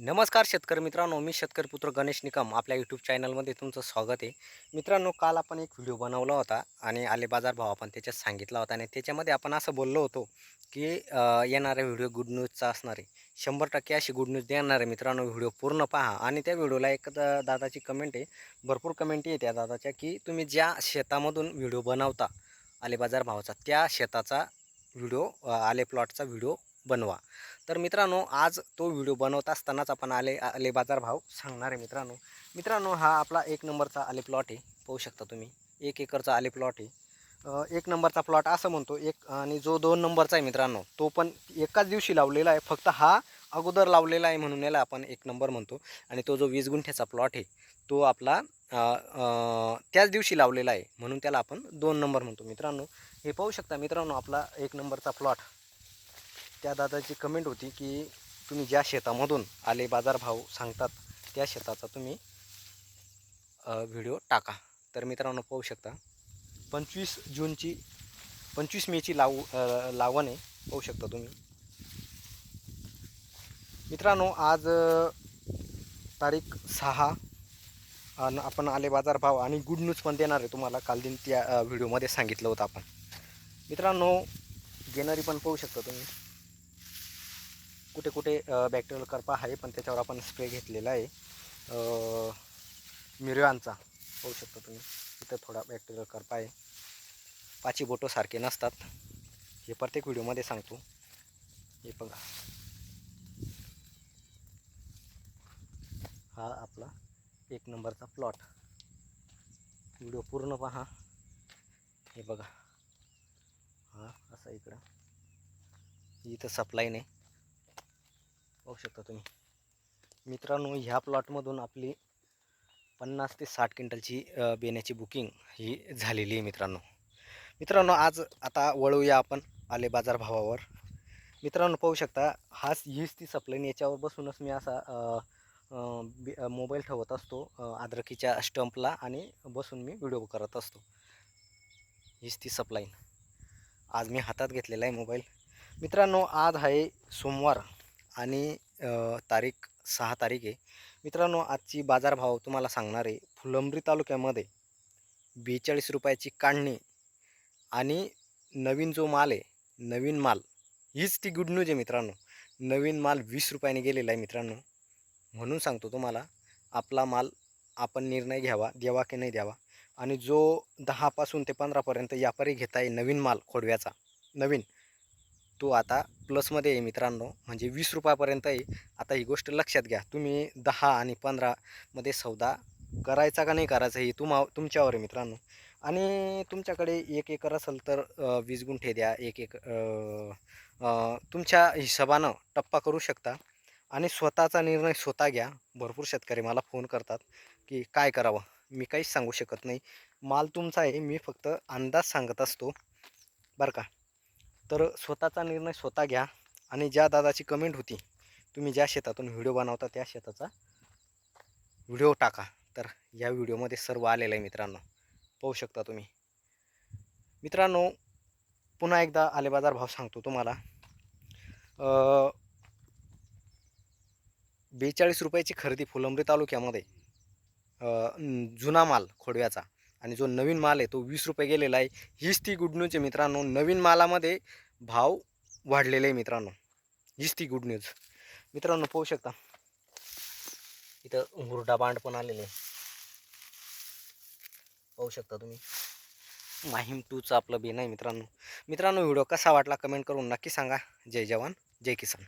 नमस्कार शेतकरी मित्रांनो मी शेतकरी पुत्र गणेश निकम. आपल्या यूट्यूब चॅनलमध्ये तुमचं स्वागत आहे. मित्रांनो काल आपण एक व्हिडिओ बनवला होता आणि आले बाजार भाव आपण त्याच्यात सांगितला होता आणि त्याच्यामध्ये आपण असं बोललो होतो की येणारा व्हिडिओ गुड न्यूजचा असणार आहे. शंभर टक्के अशी गुड न्यूज देणार आहे. मित्रांनो व्हिडिओ पूर्ण पहा आणि त्या व्हिडिओला एक दादाची कमेंट आहे. भरपूर कमेंट आहे त्या दादाच्या की तुम्ही ज्या शेतामधून व्हिडिओ बनवता आले बाजार भावाचा त्या शेताचा व्हिडिओ आले प्लॉटचा व्हिडिओ बनवा. तर मित्रांनो आज तो व्हिडिओ बनवत असतानाच आपण आले आले बाजार भाव सांगणार आहे मित्रांनो. मित्रांनो हा आपला एक नंबरचा आले प्लॉट आहे. पाहू शकता तुम्ही. एक एकरचा आले प्लॉट आहे. एक नंबरचा प्लॉट असं म्हणतो. एक आणि जो दोन नंबरचा आहे मित्रांनो तो पण एकाच दिवशी लावलेला आहे. फक्त हा अगोदर लावलेला आहे म्हणून याला आपण एक नंबर म्हणतो. आणि तो जो वीस गुंठ्याचा प्लॉट आहे तो आपला त्याच दिवशी लावलेला आहे म्हणून त्याला आपण दोन नंबर म्हणतो मित्रांनो. हे पाहू शकता मित्रांनो आपला एक नंबरचा प्लॉट त्या दादाची कमेंट होती की तुम्ही ज्या शेतामधून आले बाजारभाव सांगतात त्या शेताचा तुम्ही व्हिडिओ टाका. तर मित्रांनो पाहू शकता. पंचवीस जूनची पंचवीस मेची लाव लावण आहे पाहू शकता तुम्ही. मित्रांनो आज तारीख सहा आणि आपण आले बाजारभाव आणि गुड न्यूज पण देणार आहे तुम्हाला. काल दिन त्या व्हिडिओमध्ये सांगितलं होतं आपण. मित्रांनो घेणारी पण पाहू शकता तुम्ही. कुठे कुठे बॅक्टेरियल करपा आहे पण त्याच्यावर आपण स्प्रे घेतलेला आहे. अ, मिरवांचा पाहू शकता तुम्ही. इथं थोडा बॅक्टेरियल करपा आहे. पाची बोटो सारखे नसतात. हे प्रत्येक व्हिडिओमध्ये सांगतो. हे बघा. हा आपला एक नंबरचा प्लॉट व्हिडिओ पूर्ण पहा. हे बघा. हा असा इकडं. इथं सप्लाय नाही पाहू शकता तुम्ही. मित्रांनो ह्या प्लॉटमधून आपली पन्नास ते साठ क्विंटलची बेण्याची बुकिंग ही झालेली आहे मित्रांनो. मित्रांनो आज आता वळूया आपण आले बाजार भावावर. मित्रांनो पाहू शकता हाच हीच ती सप्लाईन याच्यावर बसूनच मी असा मोबाईल ठेवत असतो अद्रकीच्या स्टंपला आणि बसून मी व्हिडिओ करत असतो. हीच ती सप्लाईन आज मी हातात घेतलेला आहे मोबाईल मित्रांनो आज आहे सोमवार. आणि तारीख सहा तारीख. आहे मित्रांनो आजची बाजारभाव तुम्हाला सांगणार आहे. फुलंब्री तालुक्यामध्ये बेचाळीस रुपयाची काढणी आणि नवीन जो माल आहे नवीन माल हीच ती गुड न्यूज आहे मित्रांनो. नवीन माल वीस रुपयाने गेलेला आहे मित्रांनो. म्हणून सांगतो तुम्हाला आपला माल आपण निर्णय घ्यावा द्यावा की नाही द्यावा. आणि जो दहापासून ते पंधरापर्यंत व्यापारी घेता येईल नवीन माल खोडव्याचा नवीन तो आता प्लसमध्ये आहे मित्रांनो. म्हणजे वीस रुपयापर्यंत आहे आता ही गोष्ट लक्षात घ्या. तुम्ही दहा आणि पंधरामध्ये सौदा करायचा का नाही करायचा हे तुम्हा तुमच्यावर आहे मित्रांनो. आणि तुमच्याकडे एक एकर असेल तर वीस गुंठे द्या. एक एक तुमच्या हिशोबानं टप्पा करू शकता. आणि स्वतःचा निर्णय स्वतः घ्या. भरपूर शेतकरी मला फोन करतात की काय करावं? मी काहीच सांगू शकत नाही. माल तुमचा आहे. मी फक्त अंदाज सांगत असतो. बरं का? तर स्वतःचा निर्णय स्वतः घ्या आणि ज्या दादाची कमेंट होती तुम्ही ज्या शेतातून व्हिडिओ बनवता त्या शेताचा व्हिडिओ टाका. तर या व्हिडिओमध्ये सर्व आलेलं आहे मित्रांनो. पाहू शकता तुम्ही. मित्रांनो पुन्हा एकदा आलेबाजार भाव सांगतो तुम्हाला. बेचाळीस रुपयाची खरेदी फुलंब्री तालुक्यामध्ये जुना माल खोडव्याचा. आणि जो नवीन माल आहे तो वीस रुपये गेलेला आहे. हीच ती गुड न्यूज आहे मित्रांनो. नवीन मालामध्ये भाव वाढलेले आहे मित्रांनो. हीच ती गुड न्यूज मित्रांनो पाहू शकता. इथं हुरडा बांड पण आलेले आहे. पाहू शकता तुम्ही. माहीम टूचं आपलं बेन आहे मित्रांनो. मित्रांनो व्हिडिओ कसा वाटला कमेंट करून नक्की सांगा. जय जवान जय किसान.